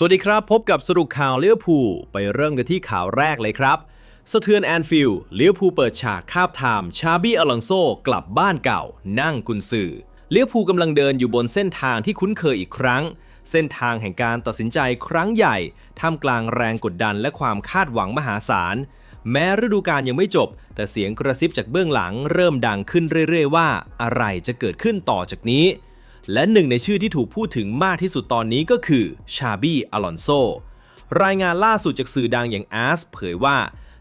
สวัสดีครับ พบกับสรุปข่าวเลี้ยวภูไปเริ่มกันที่ข่าวแรกเลยครับ สะเทือนแอนฟิลด์เลี้ยวภูเปิดฉากคาบไทม์ชาบี้อลอนโซกลับบ้านเก่า นั่งกุนซือเลี้ยวภูกำลังเดินอยู่บนเส้นทางที่คุ้นเคยอีกครั้ง เส้นทางแห่งการตัดสินใจครั้งใหญ่ ท่ามกลางแรงกดดันและความคาดหวังมหาศาล แม้ฤดูกาลยังไม่จบ แต่เสียงกระซิบจากเบื้องหลังเริ่มดังขึ้นเรื่อยๆว่า อะไรจะเกิดขึ้นต่อจากนี้ และหนึ่งในชื่อที่ถูกพูดถึงมากที่สุดตอนนี้ก็คือชาบี้อลอนโซรายงานล่าสุดจากสื่อดังอย่างอาสเผยว่า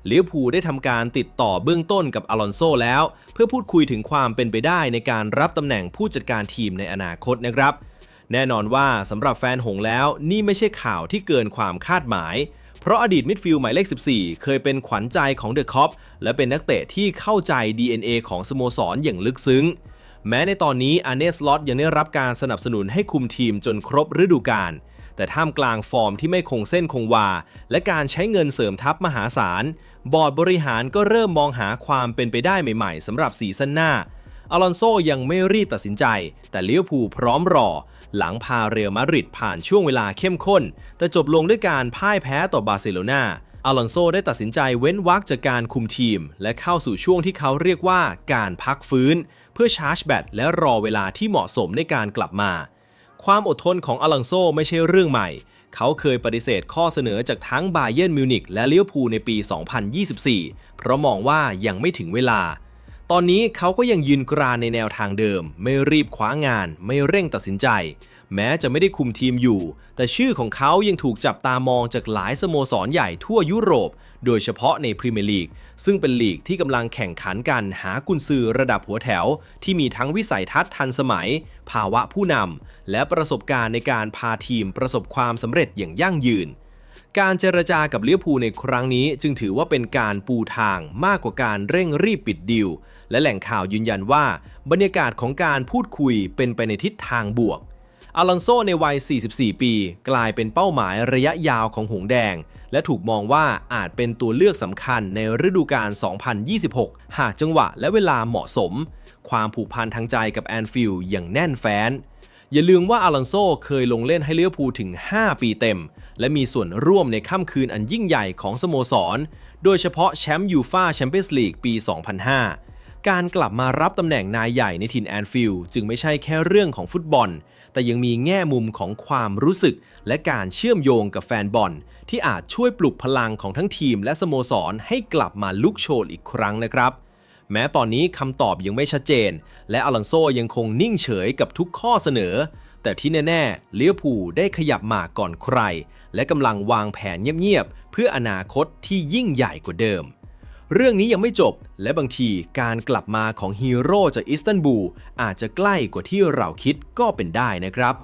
เลี้ยวภูลได้ทำการติดต่อเบื้องต้นกับอลอนโซแล้ว เพื่อพูดคุยถึงความเป็นไปได้ในการรับตำแหน่งผู้จัดการทีมในอนาคตนะครับ แน่นอนว่าสำหรับแฟนหงแล้วนี่ไม่ใช่ข่าวที่เกินความคาดหมาย เพราะอดีตมิดฟิลด์หมายเลข 14 เคยเป็นขวัญใจของเดอะคอปและเป็นนักเตะที่เข้าใจ DNA ของสโมสรอย่างลึกซึ้ง แม้ในตอนนี้อาเนสลอตยังได้รับการสนับสนุนให้คุมทีมจนครบฤดูกาลแต่ท่ามกลางฟอร์มที่ไม่คงเส้นคงวา และการใช้เงินเสริมทัพมหาศาล บอร์ดบริหารก็เริ่มมองหาความเป็นไปได้ใหม่ๆสำหรับซีซั่นหน้าอลอนโซยังไม่รีบตัดสินใจ แต่เลี้ยวภูพร้อมรอ หลังพาเรอัลมาดริดผ่านช่วงเวลาเข้มข้น แต่จบลงด้วยการพ่ายแพ้ต่อบาร์เซโลนาอลอนโซได้ตัดสินใจเว้นวรรคจากการคุมทีม และเข้าสู่ช่วงที่เขาเรียกว่าการพักฟื้น พื่อชาร์จแบตและรอเวลาที่เหมาะสมในการกลับมา ความอดทนของอลอนโซไม่ใช่เรื่องใหม่ เขาเคยปฏิเสธข้อเสนอจากทั้งบาเยิร์นมิวนิกและเลี้ยวภูในปี 2024 เพราะมองว่ายังไม่ถึงเวลา ตอนนี้เขาก็ยังยืนกรานในแนวทางเดิม ไม่รีบคว้างาน ไม่เร่งตัดสินใจ แม้จะไม่ได้คุมทีมอยู่ แต่ชื่อของเขายังถูกจับตามองจากหลายสโมสรใหญ่ทั่วยุโรป โดยเฉพาะในพรีเมียร์ลีกซึ่งเป็นลีกที่กำลังแข่งขันกันหากุนซือระดับหัวแถว ที่มีทั้งวิสัยทัศน์ทันสมัย ภาวะผู้นำและประสบการณ์ในการพาทีมประสบความสำเร็จอย่างยั่งยืน การเจรจากับเลี้ยวภูในครั้งนี้จึงถือว่าเป็นการปูทางมากกว่าการเร่งรีบปิดดีลและแหล่งข่าวยืนยันว่า บรรยากาศของการพูดคุยเป็นไปในทิศทางบวก อลอนโซในวัย 44 ปี กลายเป็นเป้าหมายระยะยาวของหงแดง และถูกมองว่าอาจเป็นตัวเลือกสำคัญในฤดูกาล 2026 หากจังหวะและเวลาเหมาะสม ความผูกพันทางใจกับแอนฟิลด์อย่างแน่นแฟ้น อย่าลืมว่าอลอนโซเคยลงเล่นให้เลี้ยวภูถึง 5 ปีเต็ม และมีส่วนร่วมในค่ำคืนอันยิ่งใหญ่ของสโมสร โดยเฉพาะแชมป์ยูฟาแชมเปี้ยนส์ลีกปี 2005 การกลับมารับตำแหน่งนายใหญ่ในถิ่นแอนฟิลด์จึงไม่ใช่แค่เรื่องของฟุตบอล แต่ยังมีแง่มุมของความรู้สึก และการเชื่อมโยงกับแฟนบอล ที่อาจช่วยปลุกพลังของทั้งทีมและสโมสรให้กลับมาลุกโชนอีกครั้งนะครับ แม้ตอนนี้คำตอบยังไม่ชัดเจน และอลังโซยังคงนิ่งเฉยกับทุกข้อเสนอ แต่ที่แน่ๆเลี้ยวภูได้ขยับมาก่อนใคร และกำลังวางแผนเงียบๆเพื่ออนาคตที่ยิ่งใหญ่กว่าเดิม เรื่องนี้ยังไม่จบ และบางทีการกลับมาของฮีโร่จากอิสตันบูลอาจจะใกล้กว่าที่เราคิดก็เป็นได้นะครับ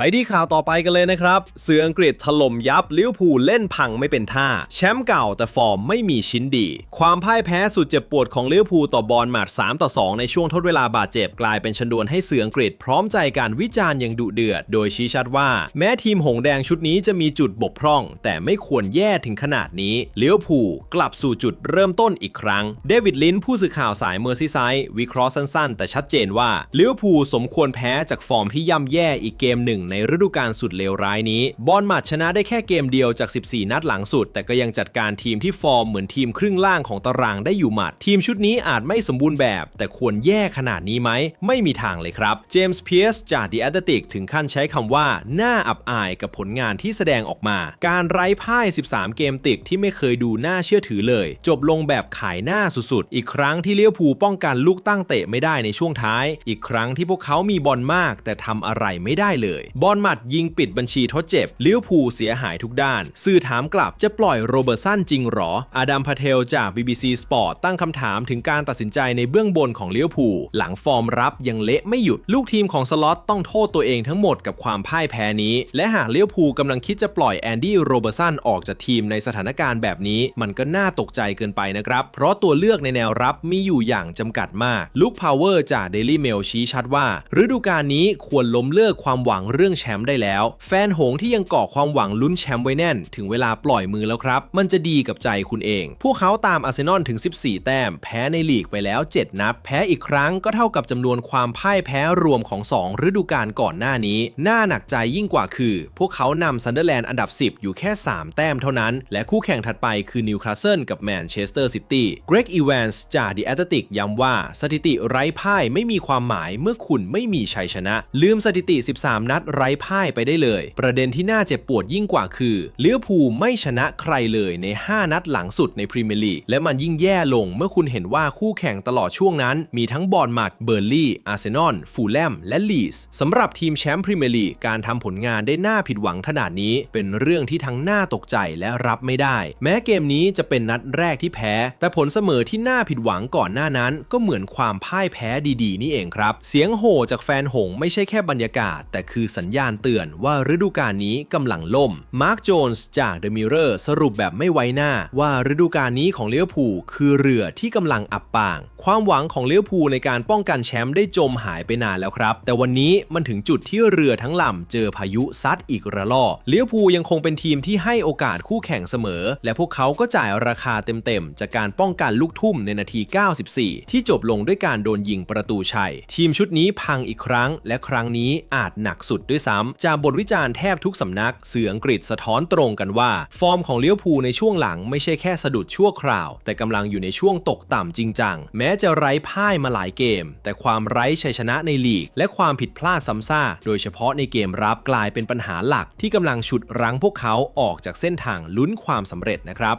ไปที่ข่าวต่อไปกันเลยนะครับ เสืออังกฤษถล่มยับลิเวอร์พูลเล่นพังไม่เป็นท่า แชมป์เก่าแต่ฟอร์มไม่มีชิ้นดี ความพ่ายแพ้สุดเจ็บปวดของลิเวอร์พูลต่อบอลมาด3ต่อ 2 ในช่วงทดเวลาบาดเจ็บกลายเป็นชนวนให้เสืออังกฤษพร้อมใจการวิจารณ์อย่างดุเดือด โดยชี้ชัดว่า แม้ทีมหงแดงชุดนี้จะมีจุดบกพร่อง แต่ไม่ควรแย่ถึงขนาดนี้ลิเวอร์พูกลับสู่จุดเริ่มต้นอีกครั้ง เดวิดลินผู้สื่อข่าวสายเมอร์ซีไซด์วิเคราะห์สั้นๆ แต่ชัดเจนว่าลิเวอร์พูสมควรแพ้จากฟอร์มที่ย่ำแย่อีกเกมหนึ่งในฤดูกาลสุดเลวร้ายนี้ บอลหมัดชนะได้แค่เกมเดียวจาก 14 นัดหลังสุด แต่ก็ยังจัดการทีมที่ฟอร์มเหมือนทีมครึ่งล่างของตารางได้อยู่หมัด ทีมชุดนี้อาจไม่สมบูรณ์แบบ แต่ควรแย่ขนาดนี้ไหม ไม่มีทางเลยครับ เจมส์เพียร์สจากดีแอตติกถึงขั้นใช้คำว่า น่าอับอายกับผลงานที่แสดงออกมา การไร้พ่าย 13 เกมติดที่ไม่เคยดูน่าเชื่อถือเลย จบลงแบบขายหน้าสุดๆ อีกครั้งที่เลี้ยวภูป้องกันลูกตั้งเตะไม่ได้ในช่วงท้าย อีกครั้งที่พวกเขามีบอลมาก แต่ทำอะไรไม่ได้เลยบอลมัดยิงปิดบัญชีทดเจ็บลิเวอร์พูลเสียหายทุกด้าน สื่อถามกลับจะปล่อยโรเบอร์สันจริงหรอ อาดัมพาเทลจาก BBC Sport ตั้งคำถามถึงการตัดสินใจในเบื้องบนของลิเวอร์พูลหลังฟอร์มรับยังเละไม่หยุด ลูกทีมของสล็อตต้องโทษตัวเองทั้งหมดกับความพ่ายแพ้นี้ และหากลิเวอร์พูลกำลังคิดจะปล่อยแอนดี้โรเบอร์สันออกจากทีมในสถานการณ์แบบนี้ มันก็น่าตกใจเกินไปนะครับ เพราะตัวเลือกในแนวรับมีอยู่อย่างจำกัดมากลูกพาวเวอร์จาก Daily Mail ชี้ชัดว่า ฤดูกาลนี้ควรล้มเลิกความหวังเรื่องรื่องแชมป์ได้แล้ว แฟนหงที่ยังก่อความหวังลุ้นแชมป์ไว้แน่น ถึงเวลาปล่อยมือแล้วครับ มันจะดีกับใจคุณเอง พวกเขาตามอาร์เซนอลถึง 14 แต้ม แพ้ในลีกไปแล้ว 7 นัดแพ้อีกครั้งก็เท่ากับจำนวนความพ่ายแพ้รวมของ 2 ฤดูกาลก่อนหน้านี้น่าหนักใจยิ่งกว่าคือ พวกเขานำซันเดอร์แลนด์อันดับ 10 อยู่แค่ 3 แต้มเท่านั้น และคู่แข่งถัดไปคือนิวคาสเซิลกับแมนเชสเตอร์ซิตี้เกรกอีแวนส์จากดีแอตติกย้ำว่าสถิติไร้พ่ายไม่มีความหมายเมื่อคุณไม่มีชัยชนะ ลืมสถิติ 13 นัดไร้พ่ายไปได้เลย ประเด็นที่น่าเจ็บปวดยิ่งกว่าคือเลี้ยวภูไม่ชนะใครเลยใน 5 นัดหลังสุดในพรีเมียร์ลีกและมันยิ่งแย่ลงเมื่อคุณเห็นว่าคู่แข่งตลอดช่วงนั้น มีทั้งบอร์นมัดเบอร์ลี่อาร์เซนอลฟูลแลมและลีสสำหรับทีมแชมป์พรีเมียร์ลีกการทำผลงานได้น่าผิดหวังขนาดนี้ เป็นเรื่องที่ทั้งน่าตกใจและรับไม่ได้ แม้เกมนี้จะเป็นนัดแรกที่แพ้ แต่ผลเสมอที่น่าผิดหวังก่อนหน้านั้น ก็เหมือนความพ่ายแพ้ดีๆ นี่เองครับ เสียงโห่จากแฟนหงไม่ใช่แค่บรรยากาศ แต่คือสัญญาณเตือนว่าฤดูกาลนี้กำลังล่ม มาร์คโจนส์จาก The Mirror สรุปแบบไม่ไว้หน้าว่าฤดูกาลนี้ของเลี้ยวภูคือเรือที่กำลังอับปาง ความหวังของเลี้ยวภูในการป้องกันแชมป์ได้จมหายไปนานแล้วครับ แต่วันนี้มันถึงจุดที่เรือทั้งลำเจอพายุซัดอีกระลอกเลี้ยวภูยังคงเป็นทีมที่ให้โอกาสคู่แข่งเสมอ และพวกเขาก็จ่ายราคาเต็มๆจากการป้องกันลูกทุ่มในนาที 94 ที่จบลงด้วยการโดนยิงประตูชัย ทีมชุดนี้พังอีกครั้ง และครั้งนี้อาจหนักสุดด้วยซ้ำจากบทวิจารณ์แทบทุกสำนักสื่ออังกฤษสะท้อนตรงกันว่า ฟอร์มของเลี้ยวภูในช่วงหลังไม่ใช่แค่สะดุดชั่วคราว แต่กำลังอยู่ในช่วงตกต่ำจริงจังแม้จะไร้พ่ายมาหลายเกม แต่ความไร้ชัยชนะในลีก และความผิดพลาดซ้ำซากโดยเฉพาะในเกมรับกลายเป็นปัญหาหลักที่กำลังฉุดรั้งพวกเขาออกจากเส้นทางลุ้นความสำเร็จนะครับ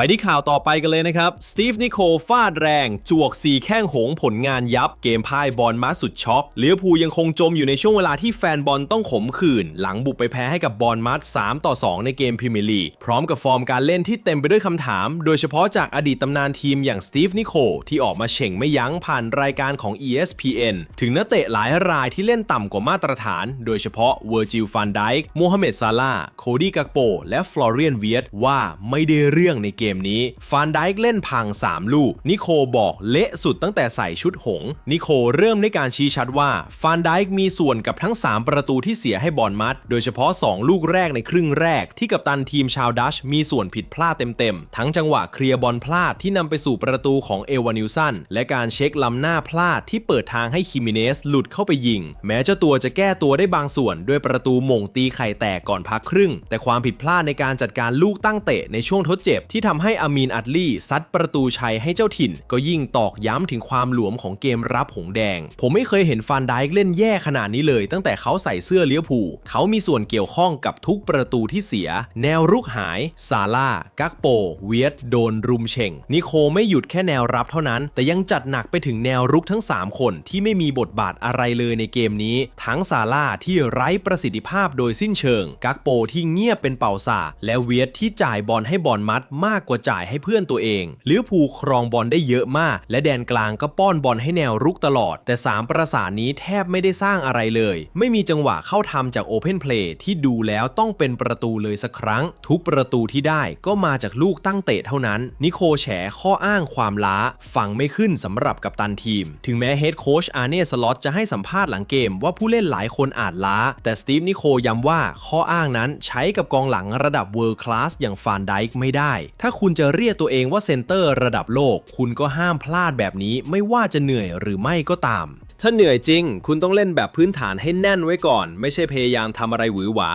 ไปที่ข่าวต่อไปกันเลยนะครับ สตีฟนิโคลฟาดแรง จวก4แข้งหงผลงานยับ เกมพ่ายบอลมาสุดช็อกเลี้ยวภูยังคงจมอยู่ในช่วงเวลาที่แฟนบอลต้องขมขื่น หลังบุกไปแพ้ให้กับบอลมัด3ต่อ 2 ในเกมพรีเมียร์ลีกพร้อมกับฟอร์มการเล่นที่เต็มไปด้วยคำถาม โดยเฉพาะจากอดีตตำนานทีมอย่างสตีฟนิโคลที่ออกมาเฉ่งไม่ยั้งผ่านรายการของ ESPN ถึงนักเตะหลายรายที่เล่นต่ำกว่ามาตรฐาน โดยเฉพาะเวอร์จิลฟันไดค์โมฮัมเหม็ดซาลาห์โคดี้กักโปและฟลอเรียนเวียตว่าไม่ได้เรื่องในเกมนี้ฟันไดค์เล่นพัง 3 ลูก นิโคบอกเละสุดตั้งแต่ใส่ชุดหง นิโคเริ่มด้วยการชี้ชัดว่าฟันไดค์มีส่วนกับทั้ง 3 ประตูที่เสียให้บอลมัด โดยเฉพาะ 2 ลูกแรกในครึ่งแรก ที่กัปตันทีมชาวดัชมีส่วนผิดพลาดเต็มๆ ทั้งจังหวะเคลียร์บอลพลาดที่นำไปสู่ประตูของเอวานิลสันและการเช็คล้ำหน้าพลาดที่เปิดทางให้คิมิเนสหลุดเข้าไปยิง แม้เจ้าตัวจะแก้ตัวได้บางส่วนด้วยประตูหม่งตีไข่แตกก่อนพักครึ่ง แต่ความผิดพลาดในการจัดการลูกตั้งเตะในช่วงทดเจ็บที่ทำให้อามีนอัดลี่ซัดประตูชัยให้เจ้าถิ่น ก็ยิ่งตอกย้ำถึงความหลวมของเกมรับหงแดง ผมไม่เคยเห็นฟานไดค์เล่นแย่ขนาดนี้เลย ตั้งแต่เขาใส่เสื้อเลี้ยวผูเขามีส่วนเกี่ยวข้องกับทุกประตูที่เสีย แนวรุกหาย ซาร่ากักโป เวียดโดนรุมเช่งนิโคไม่หยุดแค่แนวรับเท่านั้น แต่ยังจัดหนักไปถึงแนวรุกทั้ง 3 คนที่ไม่มีบทบาทอะไรเลยในเกมนี้ ทั้งซาร่าที่ไร้ประสิทธิภาพโดยสิ้นเชิง กักโปที่เงียบเป็นเป่าสาและเวียดที่จ่ายบอลให้บอลมัดมากกว่าจ่ายให้เพื่อนตัวเองลิเวอร์พูลครองบอลได้เยอะมาก และแดนกลางก็ป้อนบอลให้แนวรุกตลอด แต่ 3 ประสานนี้แทบไม่ได้สร้างอะไรเลย ไม่มีจังหวะเข้าทำจากโอเพนเพลย์ที่ดูแล้วต้องเป็นประตูเลยสักครั้ง ทุกประตูที่ได้ก็มาจากลูกตั้งเตะเท่านั้น นิโคแฉข้ออ้างความล้า ฟังไม่ขึ้นสำหรับกัปตันทีม ถึงแม้เฮดโค้ชอาร์เน่สล็อตจะให้สัมภาษณ์หลังเกมว่าผู้เล่นหลายคนอาจล้า แต่สตีฟนิโคย้ำว่าข้ออ้างนั้นใช้กับกองหลังระดับเวิลด์คลาสอย่างฟานไดค์ไม่ได้ ถ้าคุณจะเรียกตัวเองว่าเซนเตอร์ระดับโลก คุณก็ห้ามพลาดแบบนี้ไม่ว่าจะเหนื่อยหรือไม่ก็ตาม ถ้าเหนื่อยจริง คุณต้องเล่นแบบพื้นฐานให้แน่นไว้ก่อน ไม่ใช่พยายามทำอะไรหวือหวา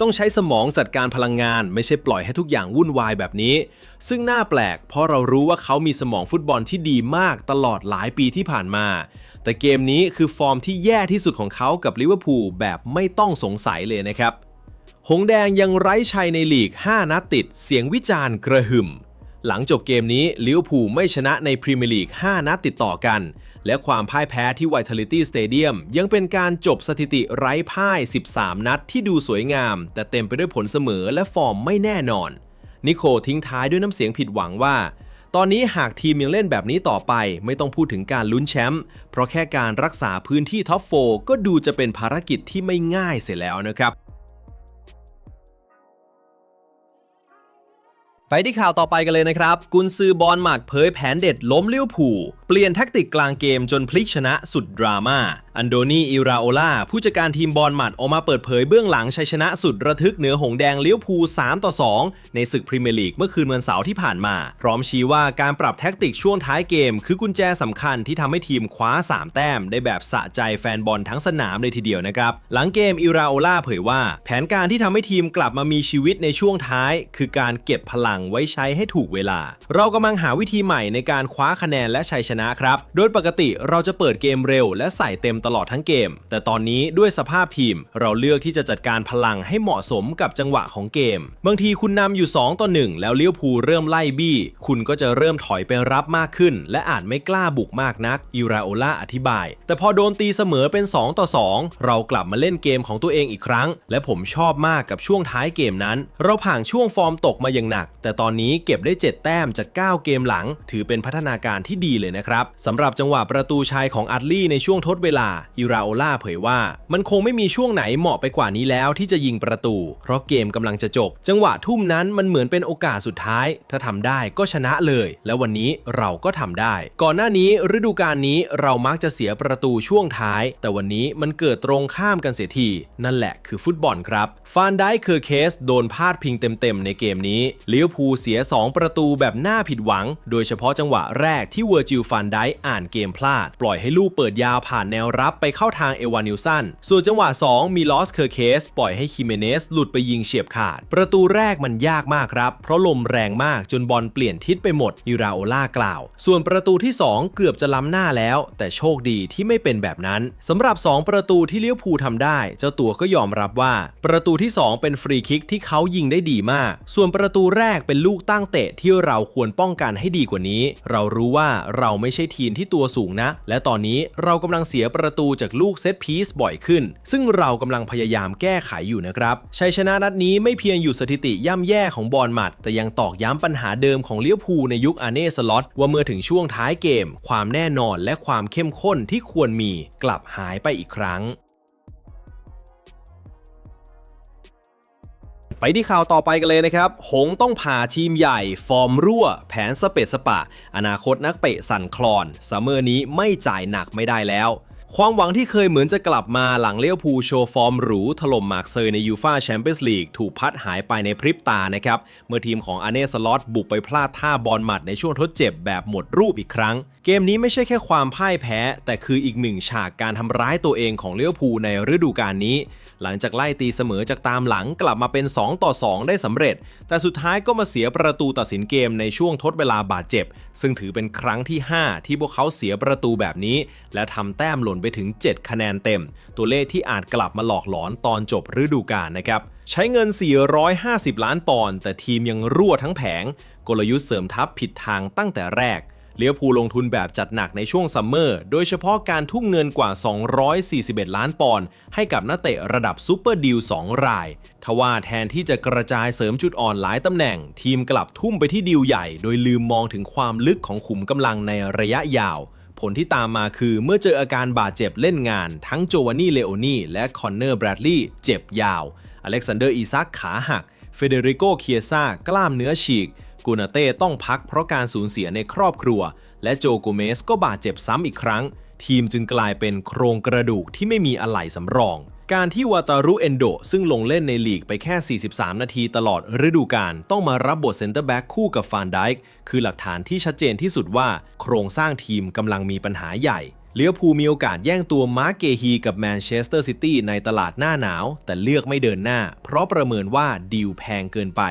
ต้องใช้สมองจัดการพลังงาน ไม่ใช่ปล่อยให้ทุกอย่างวุ่นวายแบบนี้ ซึ่งน่าแปลก เพราะเรารู้ว่าเขามีสมองฟุตบอลที่ดีมากตลอดหลายปีที่ผ่านมา แต่เกมนี้คือฟอร์มที่แย่ที่สุดของเขากับลิเวอร์พูลแบบไม่ต้องสงสัยเลยนะครับ หงแดงยังไร้ชัยในลีก 5 นัดติดเสียงวิจารณ์กระหึ่ม หลังจบเกมนี้ลิเวอร์พูลไม่ชนะในพรีเมียร์ลีก 5 นัดติดต่อกัน และความพ่ายแพ้ที่ Vitality Stadium ยังเป็นการจบสถิติไร้พ่าย 13 นัดที่ดูสวยงาม แต่เต็มไปด้วยผลเสมอและฟอร์มไม่แน่นอน นิโคทิ้งท้ายด้วยน้ำเสียงผิดหวังว่าตอนนี้หากทีมยังเล่นแบบนี้ต่อไป ไม่ต้องพูดถึงการลุ้นแชมป์เพราะแค่การรักษาพื้นที่ท็อปโฟก็ดูจะเป็นภารกิจที่ไม่ง่ายเสียแล้วนะครับ ไปที่ข่าวต่อไปกันเลยนะครับ กุนซือบอลหมัดเผยแผนเด็ดล้มเลี้ยวผู เปลี่ยนแท็กติกกลางเกมจนพลิกชนะสุดดราม่า อันโดนีอิราโอลาผู้จัดการทีมบอลหมัดออกมาเปิดเผยเบื้องหลังชัยชนะสุดระทึกเหนือหงแดงเลี้ยวภู 3 ต่อ 2 ในศึกพรีเมียร์ลีกเมื่อคืนวันเสาร์ที่ผ่านมา พร้อมชี้ว่าการปรับแท็กติกช่วงท้ายเกม คือกุญแจสำคัญที่ทำให้ทีมคว้า 3 แต้ม ได้แบบสะใจแฟนบอลทั้งสนามเลยทีเดียวนะครับ หลังเกมอิราโอลาเผยว่า แผนการที่ทำให้ทีมกลับมามีชีวิตในช่วงท้าย คือการเก็บพลังไว้ใช้ให้ถูกเวลา เรากำลังหาวิธีใหม่ในการคว้าคะแนนและชัยชนะครับ โดยปกติเราจะเปิดเกมเร็ว และใส่เต็มตลอดทั้งเกม แต่ตอนนี้ด้วยสภาพทีม เราเลือกที่จะจัดการพลังให้เหมาะสมกับจังหวะของเกม บางทีคุณนำอยู่ 2 ต่อ 1 แล้วเลี้ยวภูเริ่มไล่บี้ คุณก็จะเริ่มถอยไปรับมากขึ้น และอาจไม่กล้าบุกมากนักอิราโอล่าอธิบาย แต่พอโดนตีเสมอเป็น 2 ต่อ 2 เรากลับมาเล่นเกมของตัวเองอีกครั้ง และผมชอบมากกับช่วงท้ายเกมนั้น เราผ่านช่วงฟอร์มตกมาอย่างหนัก แต่ตอนนี้เก็บได้ 7 แต้มจาก 9 เกมหลัง ถือเป็นพัฒนาการที่ดีเลยนะครับสำหรับจังหวะประตูชัยของอัดลี่ในช่วงทดเวลาอิราโอล่าเผยว่า มันคงไม่มีช่วงไหนเหมาะไปกว่านี้แล้วที่จะยิงประตู เพราะเกมกำลังจะจบ จังหวะทุ่มนั้นมันเหมือนเป็นโอกาสสุดท้าย ถ้าทำได้ก็ชนะเลย และวันนี้เราก็ทำได้ ก่อนหน้านี้ฤดูกาลนี้เรามักจะเสียประตูช่วงท้าย แต่วันนี้มันเกิดตรงข้ามกันเสียทีนั่นแหละคือฟุตบอลครับฟานได้เคอร์เคสโดนพาดพิงเต็มๆในเกมนี้เลี้ยวภูลเสีย 2 ประตูแบบน่าผิดหวัง โดยเฉพาะจังหวะแรกที่เวอร์จิลฟานไดอ่านเกมพลาด ปล่อยให้ลูกเปิดยาวผ่านแนวรับไปเข้าทางเอวานิลสัน ส่วนจังหวะ 2 มีลอสเคอร์เคส ปล่อยให้คิเมเนสหลุดไปยิงเฉียบขาด ประตูแรกมันยากมากครับ เพราะลมแรงมากจนบอลเปลี่ยนทิศไปหมดอิราโอล่ากล่าว ส่วนประตูที่ 2 เกือบจะล้ำหน้าแล้ว แต่โชคดีที่ไม่เป็นแบบนั้นสำหรับ 2 ประตูที่เลี้ยวภูทำได้ เจ้าตัวก็ยอมรับว่า ประตูที่ 2 เป็นฟรีคิกที่เขายิงได้ดีมาก ส่วนประตูแรกเป็นลูกตั้งเตะที่เราควรป้องกันให้ดีกว่านี้ เรารู้ว่าเราไม่ใช่ทีมที่ตัวสูงนะ และตอนนี้เรากำลังเสียประตูจากลูกเซตพีซบ่อยขึ้น ซึ่งเรากำลังพยายามแก้ไขอยู่นะครับชัยชนะนัดนี้ไม่เพียงอยู่สถิติย่ำแย่ของบอลหมัด แต่ยังตอกย้ำปัญหาเดิมของเลี้ยวภูในยุคอาเน่สล็อตว่าเมื่อถึงช่วงท้ายเกม ความแน่นอนและความเข้มข้นที่ควรมี กลับหายไปอีกครั้ง ไปที่ข่าวต่อไปกันเลยนะครับ หงต้องผ่าทีมใหญ่ ฟอร์มรั่ว แผนสเปซสปะ อนาคตนักเตะสั่นคลอนซัมเมอร์นี้ไม่จ่ายหนักไม่ได้แล้ว ความหวังที่เคยเหมือนจะกลับมาหลังเลี้ยวภูโชว์ฟอร์มหรู ถล่มมาร์กเซยในยูฟาแชมเปี้ยนส์ลีกถูกพัดหายไปในพริบตานะครับ เมื่อทีมของอาเน่สล็อตบุกไปพลาดท่าบอลหมัดในช่วงทดเจ็บแบบหมดรูปอีกครั้ง เกมนี้ไม่ใช่แค่ความพ่ายแพ้ แต่คืออีกหนึ่งฉากการทำร้ายตัวเองของเลี้ยวภูในฤดูกาลนี้ หลังจากไล่ตีเสมอจากตามหลังกลับมาเป็น 2 ต่อ 2 ได้สำเร็จ แต่สุดท้ายก็มาเสียประตูตัดสินเกมในช่วงทดเวลาบาดเจ็บ ซึ่งถือเป็นครั้งที่ 5 ที่พวกเขาเสียประตูแบบนี้ และทำแต้มหล่นไปถึง 7 คะแนนเต็ม ตัวเลขที่อาจกลับมาหลอกหลอนตอนจบฤดูกาลนะครับใช้เงิน 450 ล้านปอนด์แต่ทีมยังรั่วทั้งแผง กลยุทธ์เสริมทัพผิดทางตั้งแต่แรก เลี้ยวภูลลงทุนแบบจัดหนักในช่วงซัมเมอร์ โดยเฉพาะการทุ่มเงินกว่า 241 ล้านปอนด์ให้กับนักเตะระดับซูเปอร์ดีล2ราย ทว่าแทนที่จะกระจายเสริมจุดอ่อนหลายตำแหน่ง ทีมกลับทุ่มไปที่ดีลใหญ่ โดยลืมมองถึงความลึกของขุมกำลังในระยะยาว ผลที่ตามมาคือเมื่อเจออาการบาดเจ็บเล่นงาน ทั้งโจวานนี่เลโอนีและคอนเนอร์แบรดลีย์เจ็บยาว อเล็กซานเดอร์อีซักขาหัก เฟเดริโกเคียซ่ากล้ามเนื้อฉีก กูนาเต้ต้องพักเพราะการสูญเสียในครอบครัว และโจโกเมสก็บาดเจ็บซ้ำอีกครั้ง ทีมจึงกลายเป็นโครงกระดูกที่ไม่มีอะไหล่สำรอง การที่วาตารุเอนโดซึ่งลงเล่นในลีกไปแค่ 43 นาทีตลอดฤดูกาลต้องมารับบทเซนเตอร์แบ็กคู่กับฟานไดค์คือหลักฐานที่ชัดเจนที่สุดว่า โครงสร้างทีมกำลังมีปัญหาใหญ่เลี้ยวภูมีโอกาสแย่งตัวมาร์เกฮีกับแมนเชสเตอร์ซิตี้ในตลาดหน้าหนาว แต่เลือกไม่เดินหน้า เพราะประเมินว่าดีลแพงเกินไป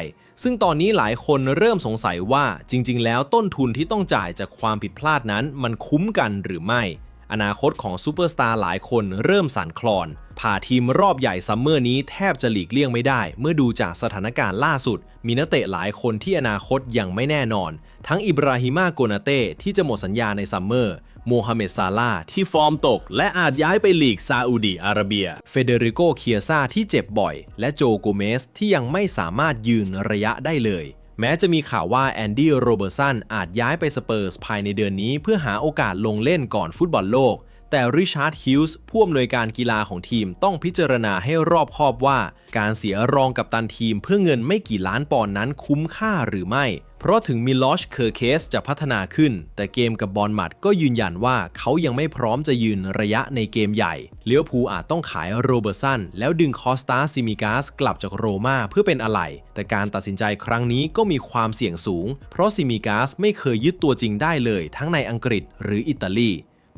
ซึ่งตอนนี้หลายคนเริ่มสงสัยว่าจริง ๆ แล้วต้นทุนที่ต้องจ่ายจากความผิดพลาดนั้น มันคุ้มกันหรือไม่ อนาคตของซูเปอร์สตาร์หลายคนเริ่มสั่นคลอนผ่าทีมรอบใหญ่ซัมเมอร์นี้แทบจะหลีกเลี่ยงไม่ได้ เมื่อดูจากสถานการณ์ล่าสุด มีนักเตะหลายคนที่อนาคตยังไม่แน่นอน ทั้งอิบราฮิมาโกนาเต้ที่จะหมดสัญญาในซัมเมอร์ โมฮัมเหม็ดซาลาที่ฟอร์มตก และอาจย้ายไปลีกซาอุดีอาระเบีย เฟเดริโกเคียซาที่เจ็บบ่อย และโจโกเมสที่ยังไม่สามารถยืนระยะได้เลย แม้จะมีข่าวว่าแอนดี้โรเบอร์สันอาจย้ายไปสเปอร์สภายในเดือนนี้เพื่อหาโอกาสลงเล่นก่อนฟุตบอลโลก แต่ริชาร์ดฮิลส์ผู้อำนวยการกีฬาของทีมต้องพิจารณาให้รอบคอบว่า การเสียรองกับตันทีมเพื่อเงินไม่กี่ล้านปอนด์นั้นคุ้มค่าหรือไม่ เพราะถึงมิลอชเคอร์เคสจะพัฒนาขึ้น แต่เกมกับบอลมัดก็ยืนยันว่าเขายังไม่พร้อมจะยืนระยะในเกมใหญ่ เลี้ยวภูอาจต้องขายโรเบอร์สันแล้วดึงคอสตาซิมิกาสกลับจากโรม่าเพื่อเป็นอะไหล่แต่การตัดสินใจครั้งนี้ก็มีความเสี่ยงสูง เพราะซิมิกาสไม่เคยยึดตัวจริงได้เลย ทั้งในอังกฤษหรืออิตาลี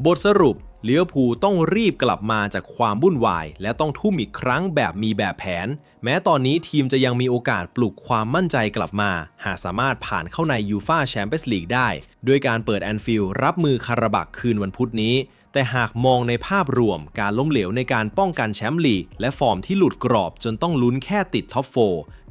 บทสรุป เลี้ยวภูต้องรีบกลับมาจากความวุ่นวาย และต้องทุ่มอีกครั้งแบบมีแบบแผน แม้ตอนนี้ทีมจะยังมีโอกาสปลุกความมั่นใจกลับมา หากสามารถผ่านเข้าในยูฟาแชมเปี้ยนส์ลีกได้ ด้วยการเปิดแอนฟิลด์รับมือคาราบักคืนวันพุธนี้ แต่หากมองในภาพรวมการล้มเหลวในการป้องกันแชมป์ลีก และฟอร์มที่หลุดกรอบจนต้องลุ้นแค่ติดท็อปโฟ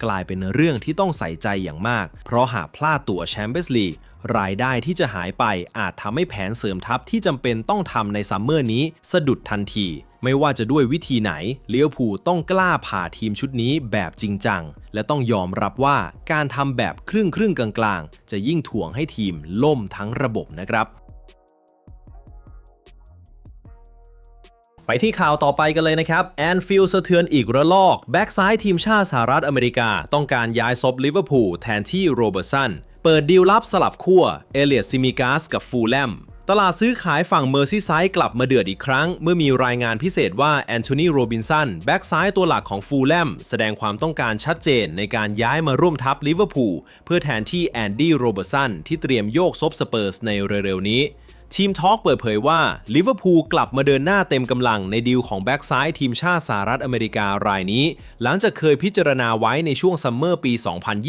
กลายเป็นเรื่องที่ต้องใส่ใจอย่างมาก เพราะหากพลาดตั๋วแชมเปี้ยนส์ลีก รายได้ที่จะหายไปอาจทำให้แผนเสริมทัพที่จำเป็นต้องทำในซัมเมอร์นี้สะดุดทันที ไม่ว่าจะด้วยวิธีไหนเลี้ยวภูต้องกล้าผ่าทีมชุดนี้แบบจริงจัง และต้องยอมรับว่าการทำแบบครึ่งครึ่งกลางๆ จะยิ่งถ่วงให้ทีมล่มทั้งระบบนะครับไปที่ข่าวต่อไปกันเลยนะครับ แอนฟิลสะเทือนอีกระลอก แบ็กซ้ายทีมชาติสหรัฐอเมริกา ต้องการย้ายซบลิเวอร์พูลแทนที่โรเบอร์สัน เปิดดีลลับสลับขั้วเอเลียตซิมิกาสกับฟูลแลมตลาดซื้อขายฝั่งเมอร์ซีไซด์กลับมาเดือดอีกครั้ง เมื่อมีรายงานพิเศษว่าแอนโทนีโรบินสันแบ็กซ้ายตัวหลักของฟูลแลมแสดงความต้องการชัดเจนในการย้ายมาร่วมทัพลิเวอร์พูลเพื่อแทนที่แอนดี้โรเบอร์สันที่เตรียมโยกซบสเปอร์สในเร็วๆนี้ ทีมทอล์กเปิดเผยว่าลิเวอร์พูลกลับมาเดินหน้าเต็มกำลังในดีลของแบ็กซ้ายทีมชาติสหรัฐอเมริการายนี้ หลังจากเคยพิจารณาไว้ในช่วงซัมเมอร์ปี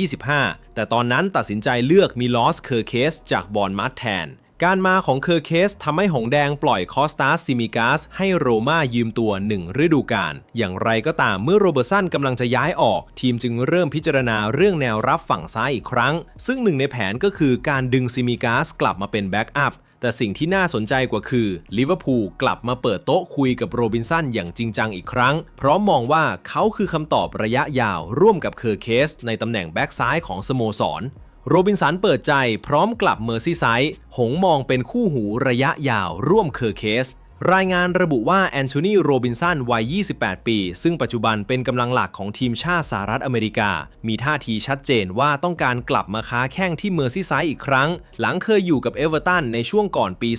2025 แต่ตอนนั้นตัดสินใจเลือกมิลอสเคอร์เคสจากบอลมัดแทนการมาของเคอร์เคสทำให้หงแดงปล่อยคอสตาสซิมิกาสให้โรม่ายืมตัวหนึ่งฤดูกาล อย่างไรก็ตามเมื่อโรเบอร์สันกำลังจะย้ายออก ทีมจึงเริ่มพิจารณาเรื่องแนวรับฝั่งซ้ายอีกครั้ง ซึ่งหนึ่งในแผนก็คือการดึงซิมิกาสกลับมาเป็นแบ็กอัพ แต่สิ่งที่น่าสนใจกว่าคือลิเวอร์พูลกลับมาเปิดโต๊ะคุยกับโรบินสันอย่างจริงจังอีกครั้ง เพราะมองว่าเขาคือคำตอบระยะยาวร่วมกับเคอร์เคส ในตำแหน่งแบ็กซ้ายของสโมสรโรบินสันเปิดใจพร้อมกลับเมอร์ซีไซด์หงมองเป็นคู่หูระยะยาวร่วมเคอร์เคส รายงานระบุว่าแอนโทนีโรบินสันวัย 28 ปี ซึ่งปัจจุบันเป็นกำลังหลักของทีมชาติสหรัฐอเมริกา มีท่าทีชัดเจนว่าต้องการกลับมาค้าแข้งที่เมอร์ซีไซด์อีกครั้ง หลังเคยอยู่กับเอเวอร์ตันในช่วงก่อนปี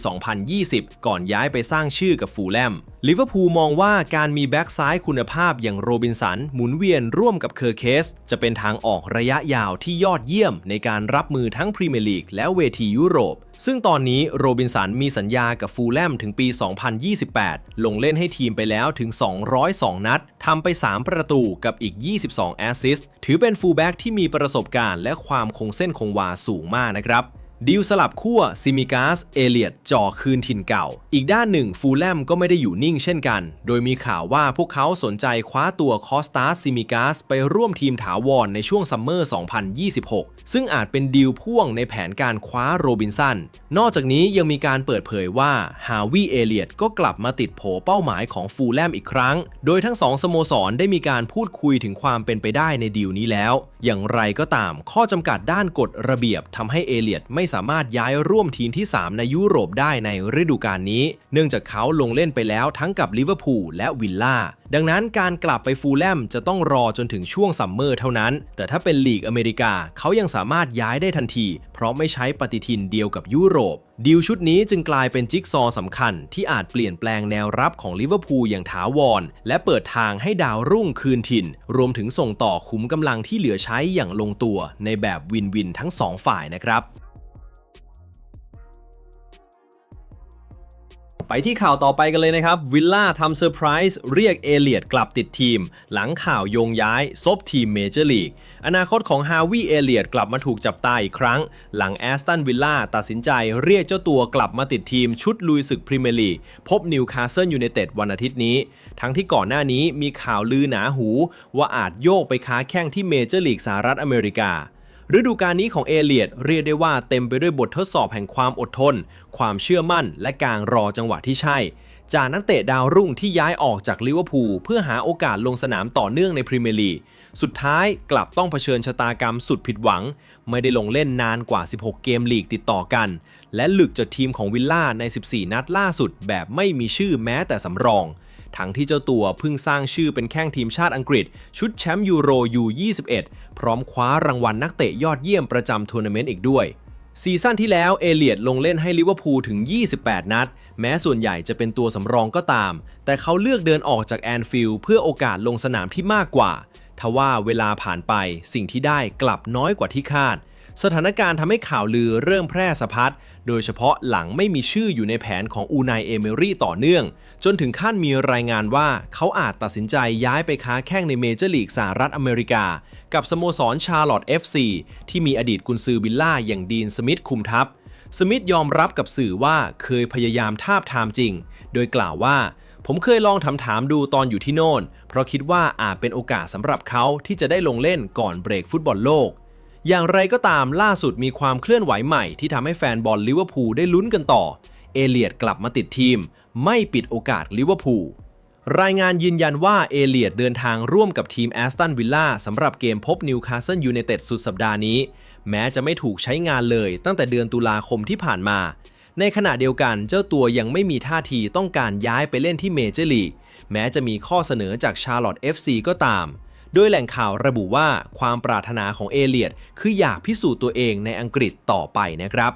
2020 ก่อนย้ายไปสร้างชื่อกับฟูลแลม ลิเวอร์พูลมองว่าการมีแบ็กซ้ายคุณภาพอย่างโรบินสัน หมุนเวียนร่วมกับเคอร์เคส จะเป็นทางออกระยะยาวที่ยอดเยี่ยมในการรับมือทั้งพรีเมียร์ลีกและเวทียุโรป ซึ่งตอนนี้โรบินสันมีสัญญากับฟูลแลมถึงปี 2028 ลงเล่นให้ทีมไปแล้วถึง 202 นัดทำไป 3 ประตูกับอีก 22 แอสซิสต์ถือเป็นฟูลแบ็กที่มีประสบการณ์และความคงเส้นคงวาสูงมากนะครับ ดีลสลับขั้วซิมิกาสเอเลียดจ่อคืนถิ่นเก่า อีกด้านหนึ่งฟูลแลมก็ไม่ได้อยู่นิ่งเช่นกัน โดยมีข่าวว่าพวกเขาสนใจคว้าตัวคอสตาซิมิกาสไปร่วมทีมถาวรในช่วงซัมเมอร์ 2026 ซึ่งอาจเป็นดีลพ่วงในแผนการคว้าโรบินสัน นอกจากนี้ยังมีการเปิดเผยว่าฮาวิเอเลียดก็กลับมาติดโผเป้าหมายของฟูลแลมอีกครั้ง โดยทั้งสองสโมสรได้มีการพูดคุยถึงความเป็นไปได้ในดีลนี้แล้ว อย่างไรก็ตามข้อจำกัดด้านกฎระเบียบทำให้เอเลียดไม่สามารถย้ายร่วมทีมที่ 3 ในยุโรปได้ในฤดูกาลนี้ เนื่องจากเขาลงเล่นไปแล้วทั้งกับลิเวอร์พูลและวิลล่าดังนั้นการกลับไปฟูลแลมจะต้องรอจนถึงช่วงซัมเมอร์เท่านั้น แต่ถ้าเป็นลีกอเมริกาเขายังสามารถย้ายได้ทันที เพราะไม่ใช้ปฏิทินเดียวกับยุโรป ดีลชุดนี้จึงกลายเป็นจิ๊กซอสำคัญ ที่อาจเปลี่ยนแปลงแนวรับของลิเวอร์พูลอย่างถาวร และเปิดทางให้ดาวรุ่งคืนถิ่น รวมถึงส่งต่อขุมกำลังที่เหลือใช้อย่างลงตัวในแบบวินวินทั้งสองฝ่ายนะครับ ไปที่ข่าวต่อไปกันเลยนะครับ วิลล่าทำเซอร์ไพรส์เรียกเอเลียดกลับติดทีม หลังข่าวโยงย้ายซบทีมเมเจอร์ลีก อนาคตของฮาวิเอเลียดกลับมาถูกจับตาอีกครั้ง หลังแอสตันวิลล่าตัดสินใจเรียกเจ้าตัวกลับมาติดทีมชุดลุยศึกพรีเมียร์ลีกพบนิวคาสเซิลยูไนเต็ดวันอาทิตย์นี้ ทั้งที่ก่อนหน้านี้มีข่าวลือหนาหู ว่าอาจโยกไปค้าแข้งที่เมเจอร์ลีกสหรัฐอเมริกา ฤดูกาลนี้ของเอเลียดเรียกได้ว่าเต็มไปด้วยบททดสอบแห่งความอดทน ความเชื่อมั่น และการรอจังหวะที่ใช่ จากนักเตะดาวรุ่งที่ย้ายออกจากลิเวอร์พูลเพื่อหาโอกาสลงสนามต่อเนื่องในพรีเมียร์ลีกสุดท้ายกลับต้องเผชิญชะตากรรมสุดผิดหวัง ไม่ได้ลงเล่นนานกว่า 16 เกมลีกติดต่อกัน และหลุดจากทีมของวิลล่าใน 14 นัดล่าสุดแบบไม่มีชื่อแม้แต่สำรอง ทั้งที่เจ้าตัวเพิ่งสร้างชื่อเป็นแข้งทีมชาติอังกฤษ ชุดแชมป์ยูโรยู21 พร้อมคว้ารางวัลนักเตะยอดเยี่ยมประจำทัวร์นาเมนต์อีกด้วยซีซั่นที่แล้วเอเลียดลงเล่นให้ลิเวอร์พูลถึง 28 นัด แม้ส่วนใหญ่จะเป็นตัวสำรองก็ตาม แต่เขาเลือกเดินออกจากแอนฟิลด์เพื่อโอกาสลงสนามที่มากกว่า ทว่าเวลาผ่านไปสิ่งที่ได้กลับน้อยกว่าที่คาด สถานการณ์ทำให้ข่าวลือเริ่มแพร่สะพัด โดยเฉพาะหลังไม่มีชื่ออยู่ในแผนของอูนายเอเมรี่ต่อเนื่อง จนถึงขั้นมีรายงานว่าเขาอาจตัดสินใจย้ายไปค้าแข้งในเมเจอร์ลีกสหรัฐอเมริกา กับสโมสรชาร์ลอตต์ FC ที่มีอดีตกุนซือวิลล่าอย่างดีนสมิธคุมทัพ สมิธยอมรับกับสื่อว่าเคยพยายามทาบทามจริง โดยกล่าวว่าผมเคยลองถามถามๆดูตอนอยู่ที่โน่น เพราะคิดว่าอาจเป็นโอกาสสำหรับเขาที่จะได้ลงเล่นก่อนเบรกฟุตบอลโลก อย่างไรก็ตามล่าสุดมีความเคลื่อนไหวใหม่ที่ทำให้แฟนบอลลิเวอร์พูลได้ลุ้นกันต่อ เอเลียดกลับมาติดทีม ไม่ปิดโอกาสลิเวอร์พูลรายงานยืนยันว่าเอเลียดเดินทางร่วมกับทีมแอสตันวิลล่าสำหรับเกมพบนิวคาสเซิลยูไนเต็ดสุดสัปดาห์นี้ แม้จะไม่ถูกใช้งานเลยตั้งแต่เดือนตุลาคมที่ผ่านมา ในขณะเดียวกันเจ้าตัวยังไม่มีท่าทีต้องการย้ายไปเล่นที่เมเจอร์ลีกแม้จะมีข้อเสนอจากชาร์ลอตต์ FC ก็ตาม โดยแหล่งข่าวระบุว่าความปรารถนาของเอเลียดคืออยากพิสูจน์ตัวเองในอังกฤษต่อไปนะครับ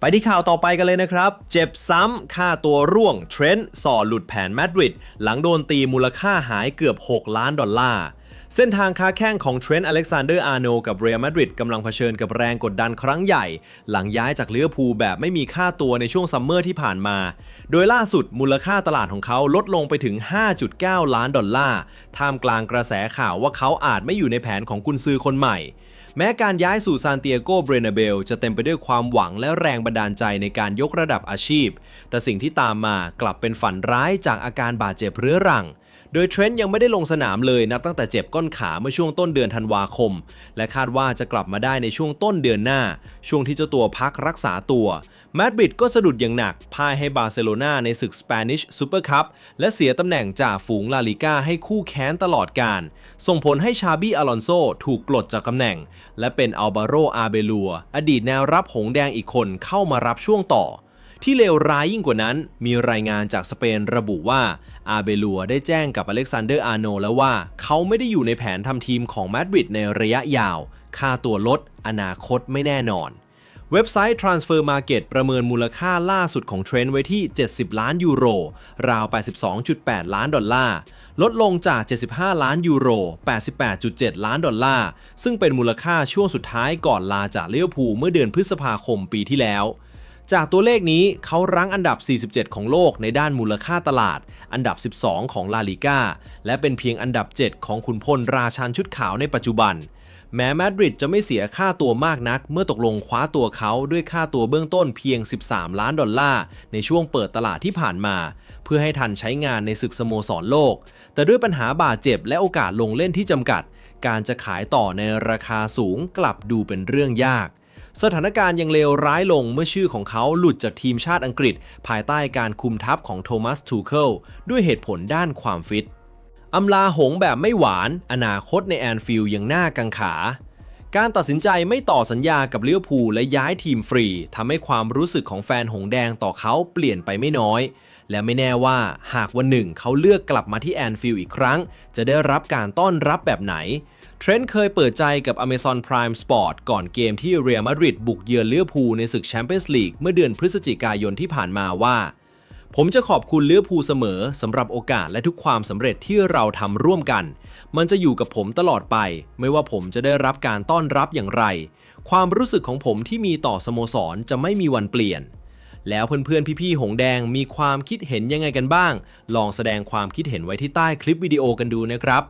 ไปที่ข่าวต่อไปกันเลยนะครับ เจ็บซ้ำ ค่าตัวร่วง เทรนด์ส่อหลุดแผนมาดริด หลังโดนตีมูลค่าหายเกือบ 6 ล้านดอลลาร์ เส้นทางค้าแข้งของเทรนต์อเล็กซานเดอร์อาร์โนกับเรอัลมาดริดกำลังเผชิญกับแรงกดดันครั้งใหญ่ หลังย้ายจากเลิเวอร์พูลแบบไม่มีค่าตัวในช่วงซัมเมอร์ที่ผ่านมา โดยล่าสุดมูลค่าตลาดของเขาลดลงไปถึง 5.9 ล้านดอลลาร์ ท่ามกลางกระแสข่าวว่าเขาอาจไม่อยู่ในแผนของกุนซือคนใหม่ แม้การย้ายสู่ซานเตียโกเบรนาเบลจะเต็มไปด้วยความหวังและแรงบันดาลใจในการยกระดับอาชีพ แต่สิ่งที่ตามมากลับเป็นฝันร้ายจากอาการบาดเจ็บเรื้อรัง โดยเทรนต์ยังไม่ได้ลงสนามเลยนับตั้งแต่เจ็บก้นขาเมื่อช่วงต้นเดือนธันวาคม และคาดว่าจะกลับมาได้ในช่วงต้นเดือนหน้า ช่วงที่เจ้าตัวพักรักษาตัวมาดริดก็สะดุดอย่างหนักพ่ายให้บาร์เซโลนาในศึกสเปนิชซูเปอร์คัพและเสียตำแหน่งจากฝูงลาลิก้าให้คู่แค้นตลอดการ ส่งผลให้ชาบี้อลอนโซถูกปลดจากตำแหน่ง และเป็นอัลบาโรอาเบลัวอดีตแนวรับหงแดงอีกคนเข้ามารับช่วงต่อ ที่เลวร้ายยิ่งกว่านั้น มีรายงานจากสเปนระบุว่าอาเบลัวได้แจ้งกับอเล็กซานเดอร์อาร์โนแล้วว่า เขาไม่ได้อยู่ในแผนทำทีมของมาดริดในระยะยาว ค่าตัวลด อนาคตไม่แน่นอน เว็บไซต์ Transfer Market ประเมินมูลค่าล่าสุดของเทรนด์ไว้ที่ 70 ล้านยูโร ราว 82.8 ล้านดอลลาร์ลดลงจาก 75 ล้านยูโร 88.7 ล้านดอลลาร์ ซึ่งเป็นมูลค่าช่วงสุดท้ายก่อนลาจากเลี้ยวภูเมื่อเดือนพฤษภาคมปีที่แล้ว จากตัวเลขนี้เขารั้งอันดับ 47 ของโลกในด้านมูลค่าตลาด อันดับ 12 ของลาลิก้า และเป็นเพียงอันดับ 7 ของขุนพลราชันชุดขาวในปัจจุบัน แม้มาดริดจะไม่เสียค่าตัวมากนัก เมื่อตกลงคว้าตัวเขาด้วยค่าตัวเบื้องต้นเพียง 13 ล้านดอลลาร์ ในช่วงเปิดตลาดที่ผ่านมา เพื่อให้ทันใช้งานในศึกสโมสรโลก แต่ด้วยปัญหาบาดเจ็บและโอกาสลงเล่นที่จำกัด การจะขายต่อในราคาสูงกลับดูเป็นเรื่องยาก สถานการณ์ยังเลวร้ายลงเมื่อชื่อของเขาหลุดจากทีมชาติอังกฤษ ภายใต้การคุมทัพของโทมัสทูเคิลด้วยเหตุผลด้านความฟิตอำลาหงแบบไม่หวาน อนาคตในแอนฟิลด์ยังน่ากังขา การตัดสินใจไม่ต่อสัญญากับเลิเวภูและย้ายทีมฟรีทำให้ความรู้สึกของแฟนหงแดงต่อเขาเปลี่ยนไปไม่น้อย และไม่แน่ว่าหากวันหนึ่งเขาเลือกกลับมาที่แอนฟิลด์อีกครั้ง จะได้รับการต้อนรับแบบไหน เทรนต์เคยเปิดใจกับ Amazon Prime Sport ก่อนเกมที่เรียลมาดริดบุกเยือนเลิเวอร์พูลในศึกแชมเปี้ยนส์ลีกเมื่อเดือนพฤศจิกายนที่ผ่านมาว่า ผมจะขอบคุณเลิเวอร์พูลเสมอสำหรับโอกาสและทุกความสำเร็จที่เราทำร่วมกัน มันจะอยู่กับผมตลอดไป ไม่ว่าผมจะได้รับการต้อนรับอย่างไร ความรู้สึกของผมที่มีต่อสโมสรจะไม่มีวันเปลี่ยน แล้วเพื่อนๆ พี่ๆ หงแดงมีความคิดเห็นยังไงกันบ้าง ลองแสดงความคิดเห็นไว้ที่ใต้คลิปวิดีโอกันดูนะครับ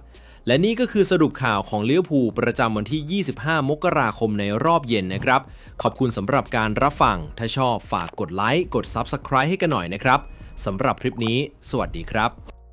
และนี่ก็คือสรุปข่าวของเลี้ยวภูประจำวันที่ 25 มกราคมในรอบเย็นนะครับ ขอบคุณสำหรับการรับฟัง ถ้าชอบฝากกดไลค์ กด Subscribe ให้กันหน่อยนะครับ สำหรับคลิปนี้ สวัสดีครับ